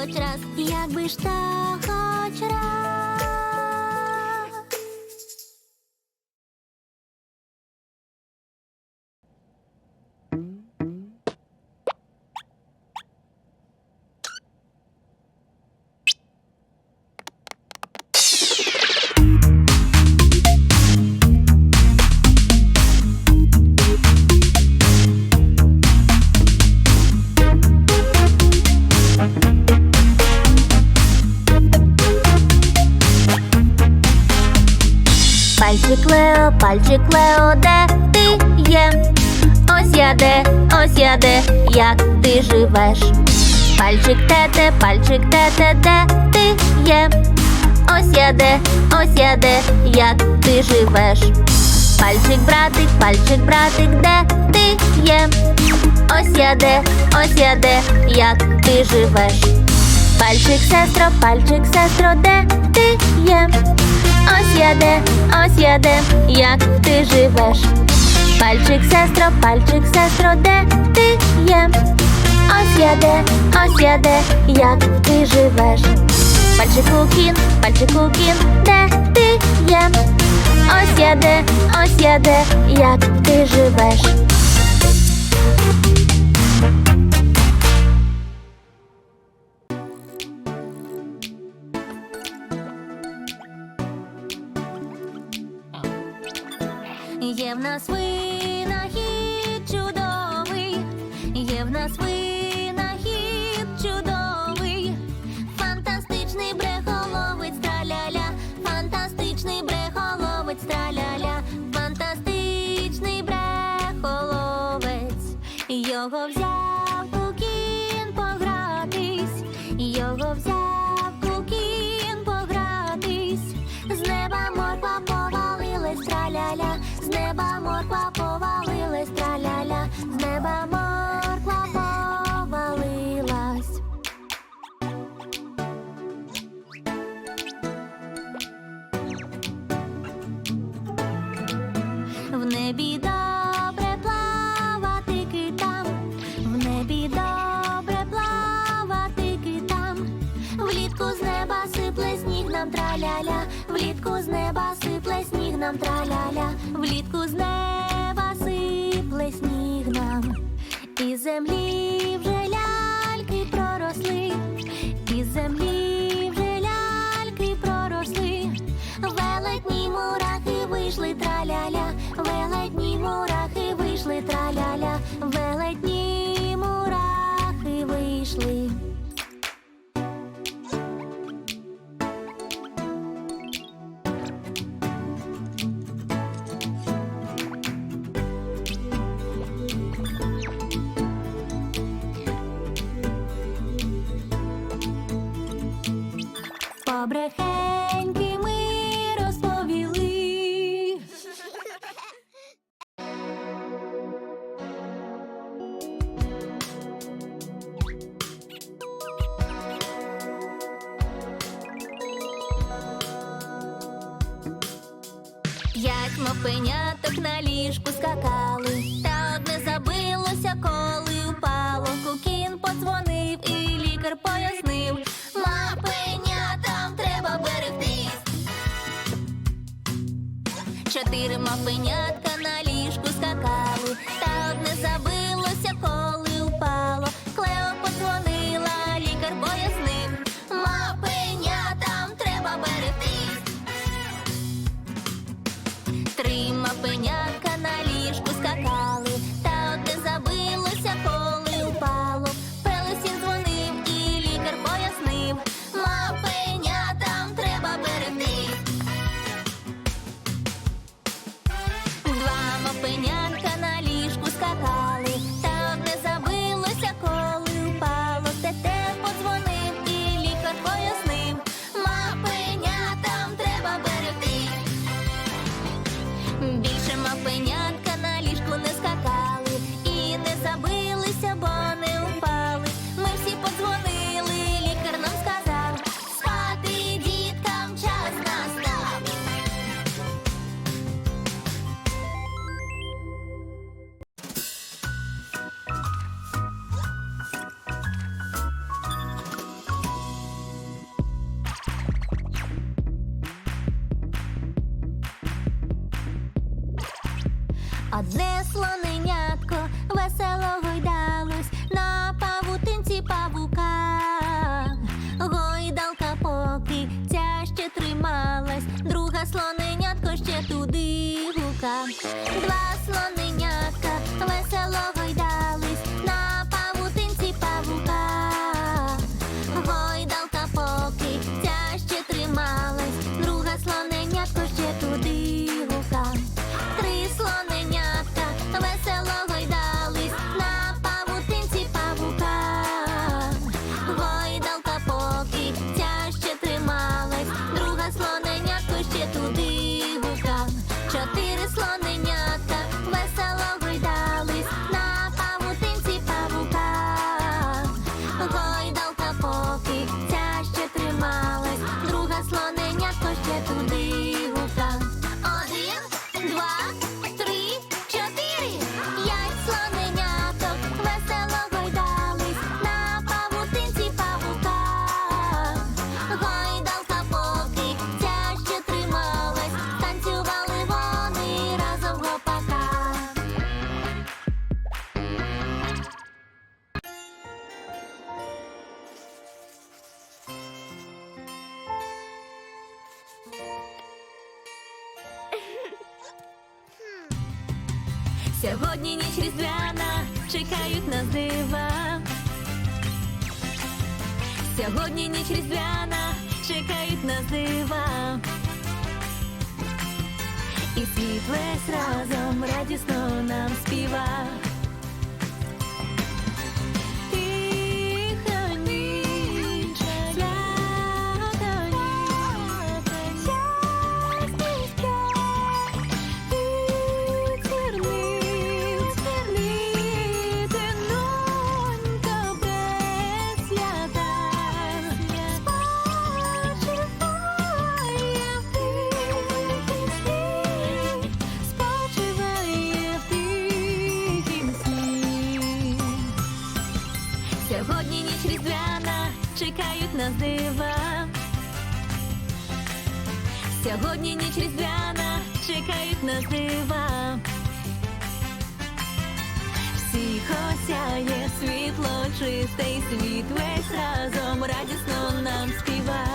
хоч раз, якби ж та хоч раз. Лео, пальчик Лео, де ти є? Ось я де, ось я де, як ти живеш? Пальчик тете, пальчик тете, де ти є? Ось я де, ось я де, як ти живеш? Пальчик братик, пальчик братик, де ти є? Ось я де, ось я де, як ти живеш? Пальчик сестро, пальчик сестро, де ти є? Ось я де, ось я де, як ти живеш? Пальчик сестро, пальчик сестро, де ти є? Ось я де, ось я де, як ти живеш? Пальчику кін, пальчику кін, де ти є? Ось я де, ось я де, як ти живеш? Нас винахід мурахи Чотири мапенятка Більше мапенятка Сьогодні ніч різдвяна, чекають нас дива. Сьогодні ніч різдвяна, чекають нас дива. І світле весь разом радісно нам співа. назива, всіх осяє світло, чистий світ весь разом радісно нам співа.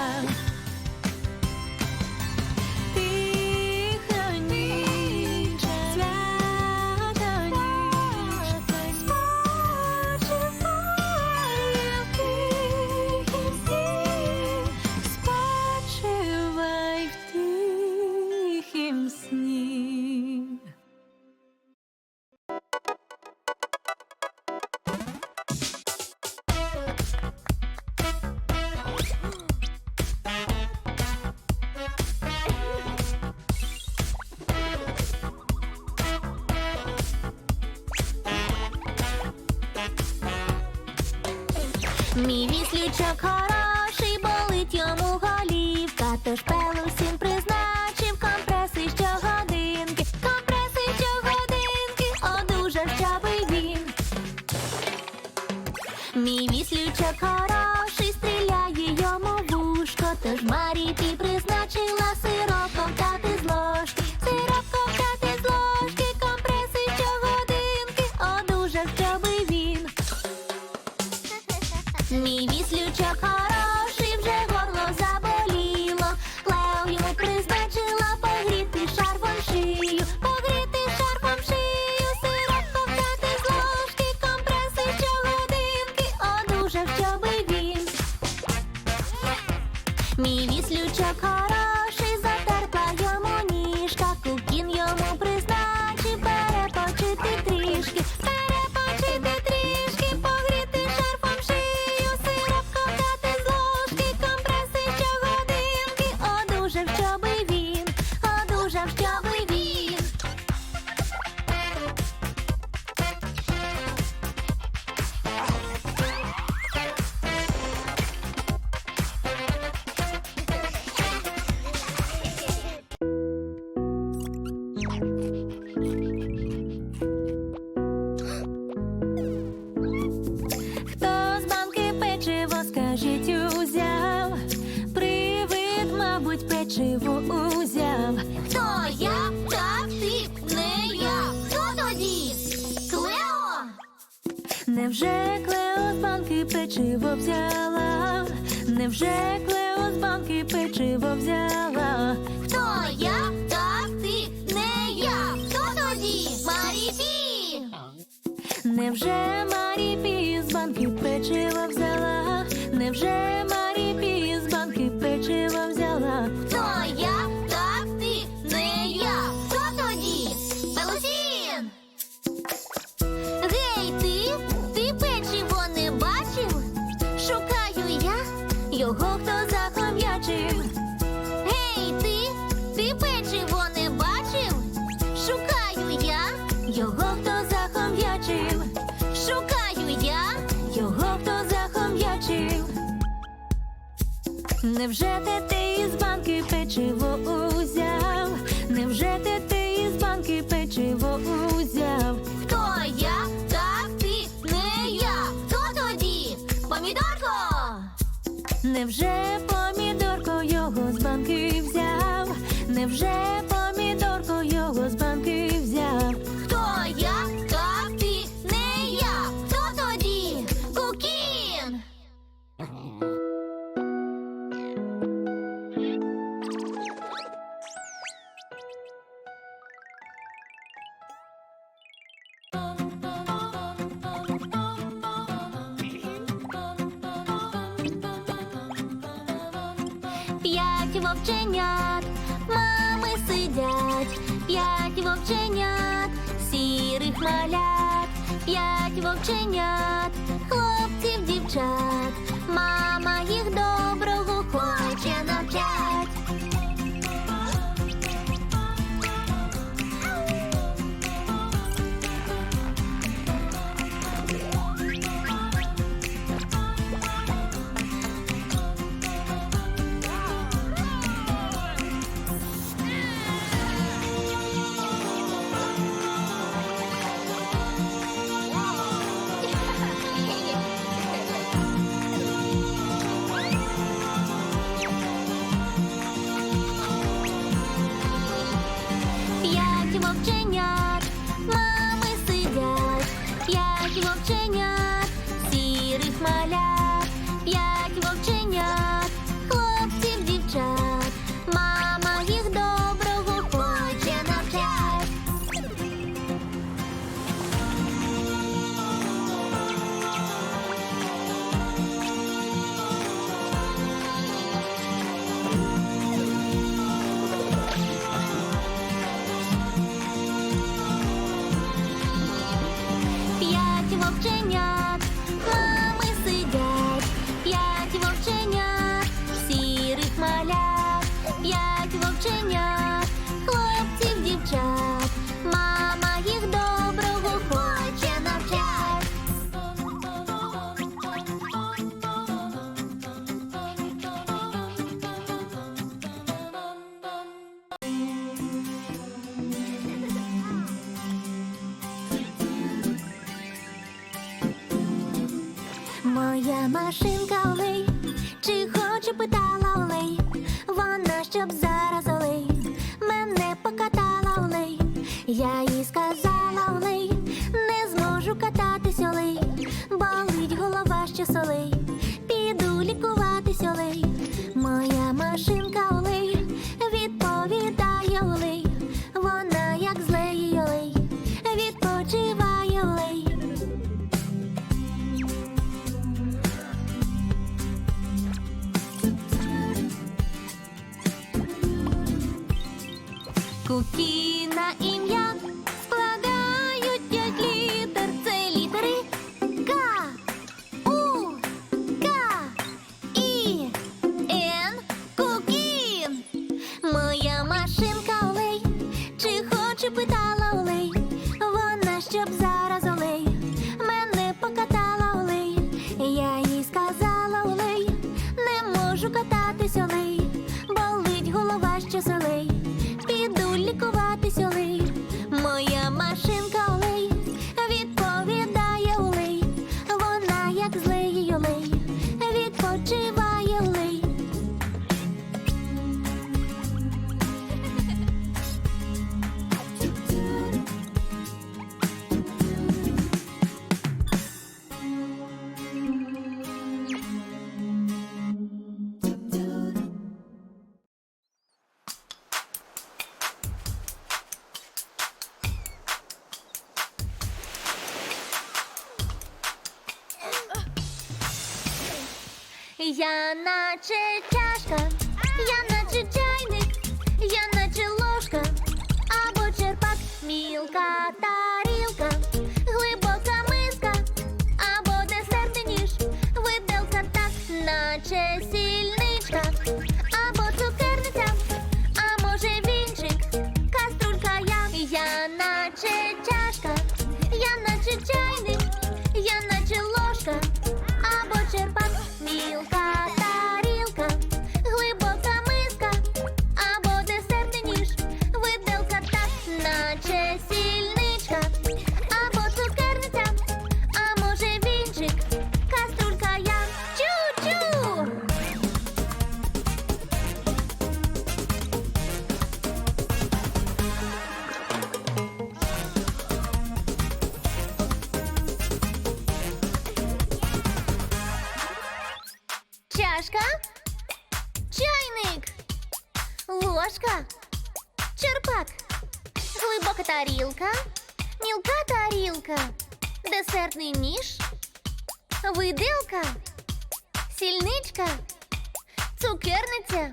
Невже клео з банки печиво взяла? Невже клео з банки печиво взяла? Хто я? Так ти не я. Хто тоді? Маріпі? Невже Маріпі з банки печиво взяла? Невже Маріпі? Невже те ти із банки печиво узяв? Невже те ти із банки печиво узяв? Хто я? та ти не я. Хто тоді? Помідорко? Невже помідорко його з банки взяв? Невже помідорко? п'ять вовченят, мами сидять, п'ять вовченят, сірих малят, п'ять вовченят, хлопців, дівчат, мама їх до. away. наче чашка, я наче чайник, я наче ложка, або черпак, мілка тарілка, глибока миска, або десертний ніж, виделка так, наче сі. ложка, черпак, глибока тарілка, мілка тарілка, десертний ніж, виделка, сільничка, цукерниця,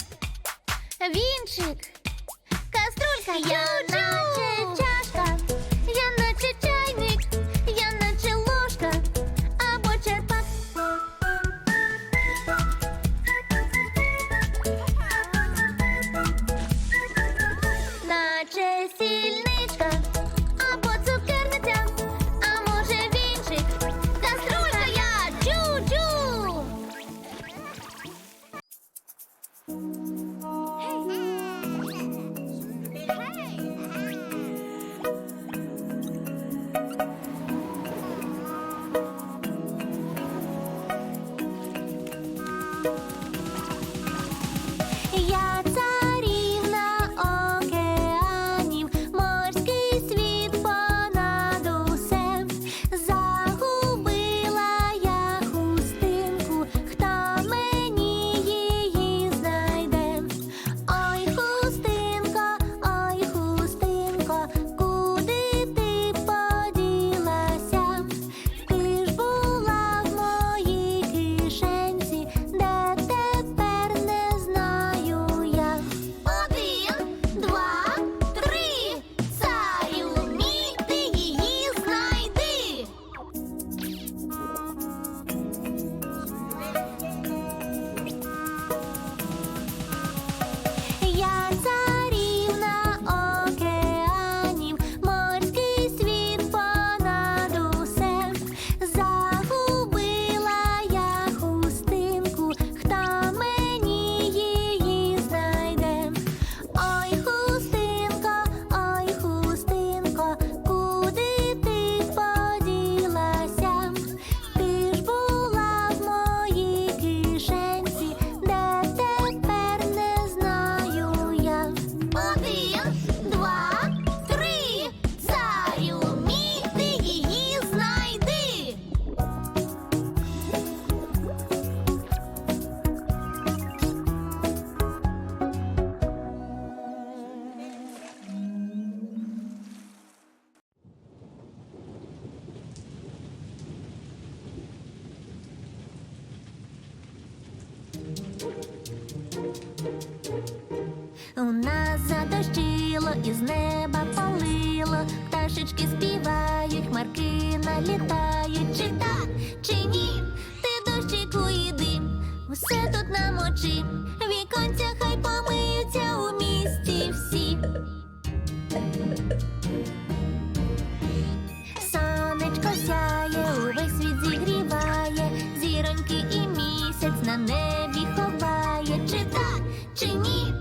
вінчик, каструлька. Я наче на небі ховає. Чи так, чи ні?